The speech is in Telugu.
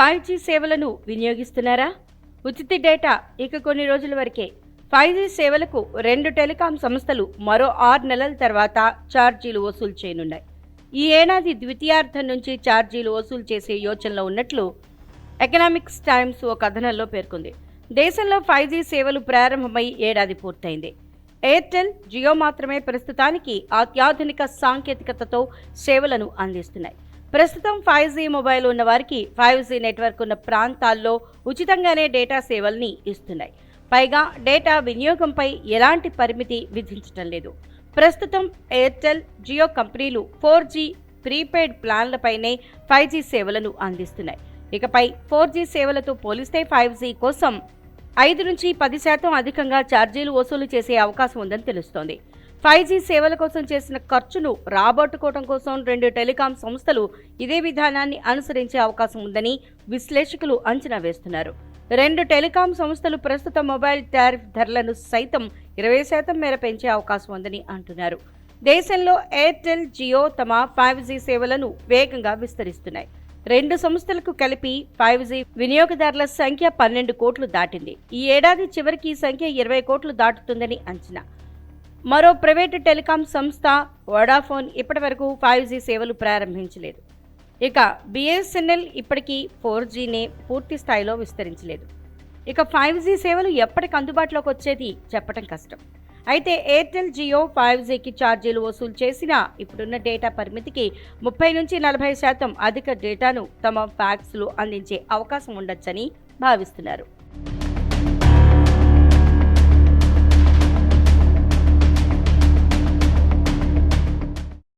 ఫైవ్ జీ సేవలను వినియోగిస్తున్నారా? ఉచిత డేటా ఇక కొన్ని రోజుల వరకే. ఫైవ్ జీ సేవలకు రెండు టెలికాం సంస్థలు మరో ఆరు నెలల తర్వాత ఛార్జీలు వసూలు చేయనున్నాయి. ఈ ఏడాది ద్వితీయార్థం నుంచి ఛార్జీలు వసూలు చేసే యోచనలో ఉన్నట్లు ఎకనామిక్స్ టైమ్స్ ఓ కథనంలో పేర్కొంది. దేశంలో ఫైవ్ జీ సేవలు ప్రారంభమై ఏడాది పూర్తయింది. ఎయిర్టెల్ జియో మాత్రమే ప్రస్తుతానికి అత్యాధునిక సాంకేతికతతో సేవలను అందిస్తున్నాయి. ప్రస్తుతం ఫైవ్ జీ మొబైల్ ఉన్న వారికి ఫైవ్ జీ నెట్వర్క్ ఉన్న ప్రాంతాల్లో ఉచితంగానే డేటా సేవల్ని ఇస్తున్నాయి. పైగా డేటా వినియోగంపై ఎలాంటి పరిమితి విధించడం లేదు. ప్రస్తుతం ఎయిర్టెల్ జియో కంపెనీలు ఫోర్ జీ ప్రీపెయిడ్ ప్లాన్లపైనే ఫైవ్ జీ సేవలను అందిస్తున్నాయి. ఇకపై ఫోర్ జీ సేవలతో పోలిస్తే ఫైవ్ జీ కోసం ఐదు నుంచి పది శాతం అధికంగా ఛార్జీలు వసూలు చేసే అవకాశం ఉందని తెలుస్తోంది. ఫైవ్ జీ సేవల కోసం చేసిన ఖర్చును రాబట్టుకోవడం కోసం రెండు టెలికాం సంస్థలు ఇదే విధానాన్ని అనుసరించే అవకాశం ఉందని విశ్లేషకులు అంచనా వేస్తున్నారు. రెండు టెలికాం సంస్థలు ప్రస్తుత మొబైల్ టారిఫ్ ధరలను సైతం ఇరవై శాతం మేర పెంచే అవకాశం ఉందని అంటున్నారు. దేశంలో ఎయిర్టెల్ జియో తమ ఫైవ్ జీ సేవలను వేగంగా విస్తరిస్తున్నాయి. రెండు సంస్థలకు కలిపి ఫైవ్ జీ వినియోగదారుల సంఖ్య పన్నెండు కోట్లు దాటింది. ఈ ఏడాది చివరికి ఈ సంఖ్య ఇరవై కోట్లు దాటుతుందని అంచనా. మరో ప్రైవేటు టెలికాం సంస్థ వడాఫోన్ ఇప్పటివరకు ఫైవ్ జీ సేవలు ప్రారంభించలేదు. ఇక బిఎస్ఎన్ఎల్ ఇప్పటికీ ఫోర్ జీనే పూర్తి స్థాయిలో విస్తరించలేదు. ఇక ఫైవ్ జీ సేవలు ఎప్పటికి అందుబాటులోకి వచ్చేది చెప్పడం కష్టం. అయితే ఎయిర్టెల్ జియో ఫైవ్ జీకి ఛార్జీలు వసూలు చేసినా ఇప్పుడున్న డేటా పరిమితికి ముప్పై నుంచి నలభై శాతం అధిక డేటాను తమ ప్యాక్స్లు అందించే అవకాశం ఉండొచ్చని భావిస్తున్నారు.